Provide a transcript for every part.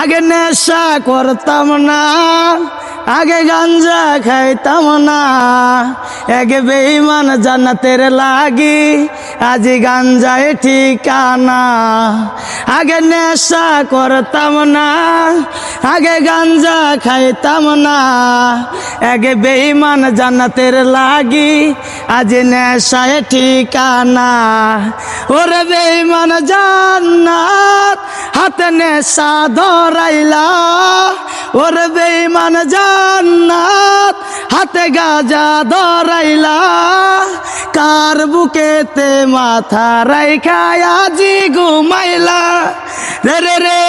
আগে নেশা করতাম না। আগে গাঞ্জা খাইতাম না। একে বেইমান জান্নাতের লাগি, আজ গাঞ্জায় ঠিকানা। আগে নেশা করতাম না, আগে গাঞ্জা খাইতাম না। একে বেইমান জান্নাতের লাগি, আজ নেশায় ঠিকানা। ওরে বেইমান জান্নাত, হাতে নেশা ধরাইলা। ওরে বেইমান জান্নাত হাতে গাজা ধরাইলা কার বুকেতে মাথা রাইখা আজি ঘুমাইলা রা রা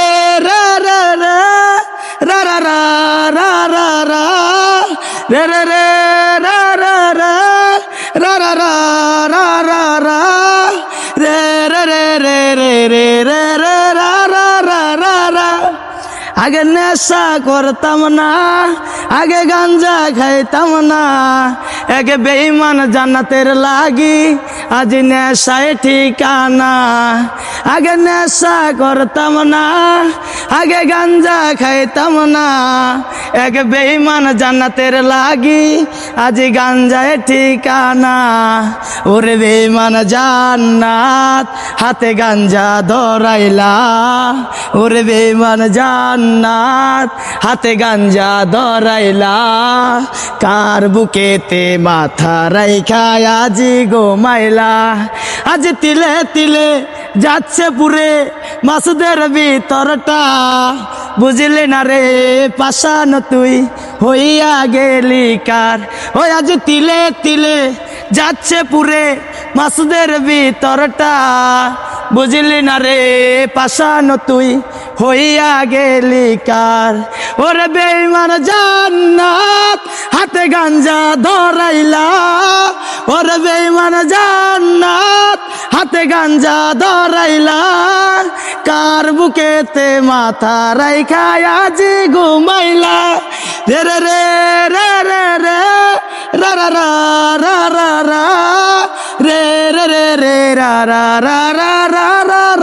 রা রা রা রা রে রে রে রা রা রা রা রা রা রা রা রা রে রে রে রে রে রে রে রে রা রা রা রা রা আগে নেশা করতাম না, আগে গাঞ্জা খাইতাম না। একে বেইমান জান্নাতের লাগি, আজ নেশায় ঠিকানা। আগে নেশা করতাম না, আগে গাঞ্জা খাইতাম না। এক বেইমান জান্নাতের লাগি, আজ গাঞ্জায় ঠিকানা। ওরে বেইমান জান্নাত, হাতে গাঞ্জা ধরাইলা। ওরে বেইমান জান্নাত হাতে গাঞ্জা ধরাইলা। কার বুকেতে মাথা রাইখা আজি গোমাইলা আজ তিলে তিলে যাচ্ছে পুরে মাসুদের ভিতরটা। বুঝলি না রে পাশান তুই হইয়া গেলি কার? ওই আজ তিলে তিলে যাচ্ছে পুরে মাসুদের ভিতরটা। বুঝলি না রে পাশান তুই হইয়া গেলি কার ওর বেইমান জান্নাত হাতে গাঞ্জা ধরাইলা ওর বেইমান জান্নাত হাতে গাঞ্জা ধরাইলা কার বুকেতে মাথা রাইখায় আজ ঘুমাইলা রে রে রে রে রে রে রা রা রা রা রা রে রে রে রে রা রা রা রা রা রা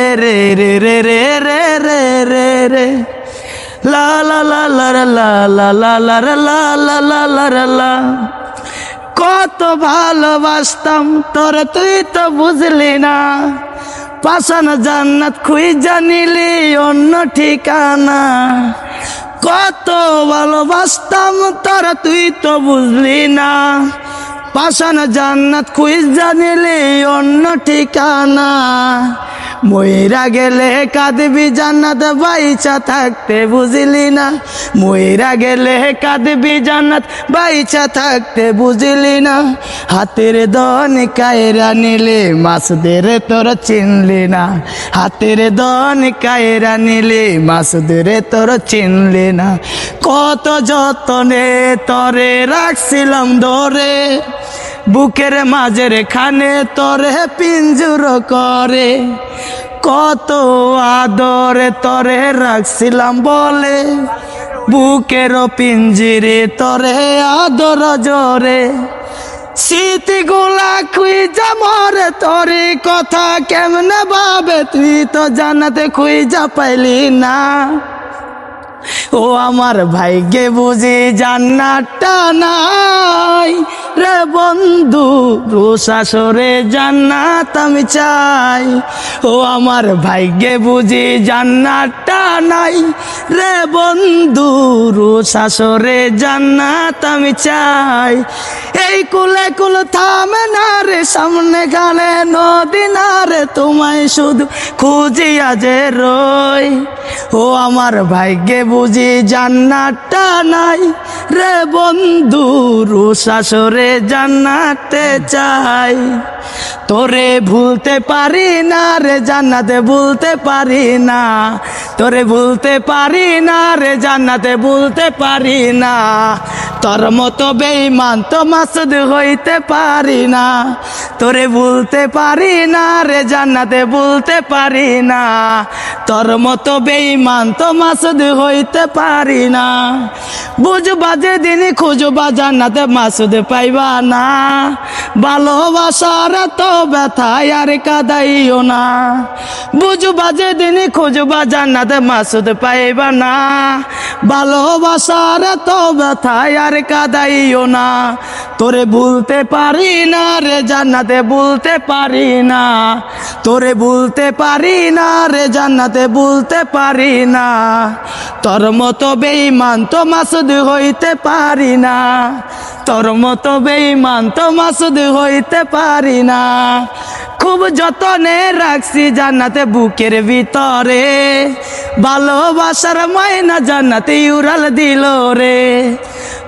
রে রে রে রে রে রে রে লা লা লা লা লা লা লা লা লা লা লা লা লা লা লা। কত ভালোবাসতাম, তোরে তুই তো বুঝলি না। পাশান জান্নাত খুই জানিলি অন্য ঠিকানা। কত ভালোবাসতাম, তোরা তুই তো বুঝলি না। পাশান জান্নাত খুঁজ জানিলি অন্য ঠিকানা। ময়রা গেলে কাঁদবি, জান্নাত বাইচা থাকতে বুঝলি না। ময়রা গেলে কাঁদবি, জান্নাত বাইচা থাকতে বুঝলি না। হাতের দন কায়রা নিলে মাসুদের তোর চিনলি না। হাতের দন কায়রা নিলে মাসুদের তোর চিনলি না। কত যতনে তরে রাখছিলাম ধরে, বুকের মাঝের খানে তরে পিঞ্জুর করে। কত আদরে তরে রাখছিলাম বলে, বুকের পিঞ্জিরে তরে আদর জোরে। স্মৃতিগুলা খুঁজা মরে, তোরে কথা কেমনে ভাবে? তুই তো জানাতে খুঁজা পাইলি না। ও আমার ভাইকে বুঝি জান্নাতটা নাই। রে বন্ধু রোশাসরে জান্নাত আমি চাই। ও আমার ভাইকে বুঝি জান্নাতটা নাই। রে বন্ধু রোশাসরে জান্নাত আমি চাই। এই কুলে কুল থামে না রে, সামনে গালে নদী না রে, তোমায় শুধু খুঁজিয়া যে রই। ও আমার ভাগ্যে বুঝি জান্নাতটা নাই। রে বন্ধু রু শাশুরে জানাতে চাই। তোরে ভুলতে পারি না রে, জান্নাতে ভুলতে পারি না। তোরে ভুলতে পারি না রে, জান্নাতে ভুলতে পারি না। তোর মতো বেঈমান তো মাসুদ হইতে পারি না। তোরে বলতে পারি না রে, জান্নাতে বলতে পারি না। তোর মতো বেঈমান তো মাসুদ হইতে পারি না। বুঝবা যে দিনই খুঁজবা জান্নাতে মাসুদ পাইবা না। ভালোবাসার তো ব্যথা আর কাদাইও না। বুঝবা যে দিনই খুঁজবা জান্নাতে মাসুদ পাইবা না। ভালোবাসার তো ব্যথা আর কাদাইও না। তোরে ভুলতে পারি না রে, জান্নাতে বলতে পারি না। তোরে ভুলতে পারি না রে, জান্নাতে ভুলতে পারি না। তোর মতো বেঈমান তো মাসুদ হইতে পারি না। তোর মতো বেঈমান তো মাসুদ হইতে পারি না। খুব যতনে রাখছি জান্নাতে বুকের ভিতরে। ভালোবাসার মায়না জান্নাতে উড়াল দিল রে।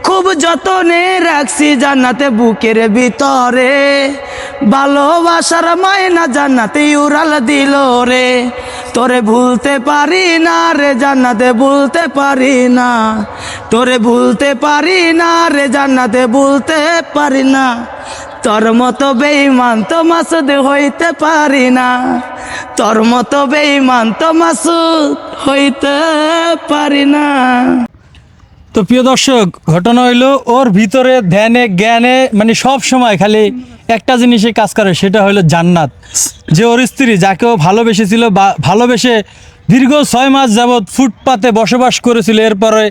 খুব যতনে রাখছি জান্নাতে বুকের ভিতরে। ভালোবাসার মায়না জান্নাতে উড়াল দিল রে। তোরে ভুলতে পারি না রে, জান্নাতে ভুলতে পারি না। তোরে ভুলতে পারি না রে, জান্নাতে ভুলতে পারি না। তোর মতো বেঈমান তো মাসুদ হইতে পারি না। তোর মতো বেঈমান তো মাসুদ হইতে পারি না। তো প্রিয় দর্শক, ঘটনা হইল ওর ভিতরে ধ্যানে, জ্ঞানে মানে সব সময় খালি একটা জিনিসে কাজ করে, সেটা হলো জান্নাত। যে ওর স্ত্রী যাকে ও ভালোবেসেছিল বা ভালোবেসে দীর্ঘ ছয় মাস যাবৎ ফুটপাতে বসবাস করেছিল, এরপরে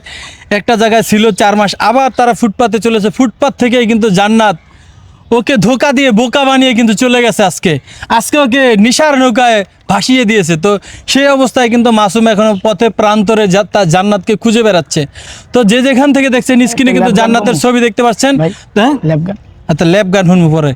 একটা জায়গায় ছিল চার মাস, আবার তারা ফুটপাতে চলেছে। ফুটপাত থেকেই কিন্তু জান্নাত ওকে ধোকা দিয়ে বোকা বানিয়ে কিন্তু চলে গেছে আজকে। আজকে ওকে নিশার নৌকায় ভাসিয়ে দিয়েছে। তো সেই অবস্থায় কিন্তু মাসুম এখনও পথে প্রান্তরে তার জান্নাতকে খুঁজে বেড়াচ্ছে। তো যে যেখান থেকে দেখছেন স্ক্রিনে কিন্তু জান্নাতের ছবি দেখতে পাচ্ছেন। হ্যাঁ? আচ্ছা ল্যাব গান শুনব পরে।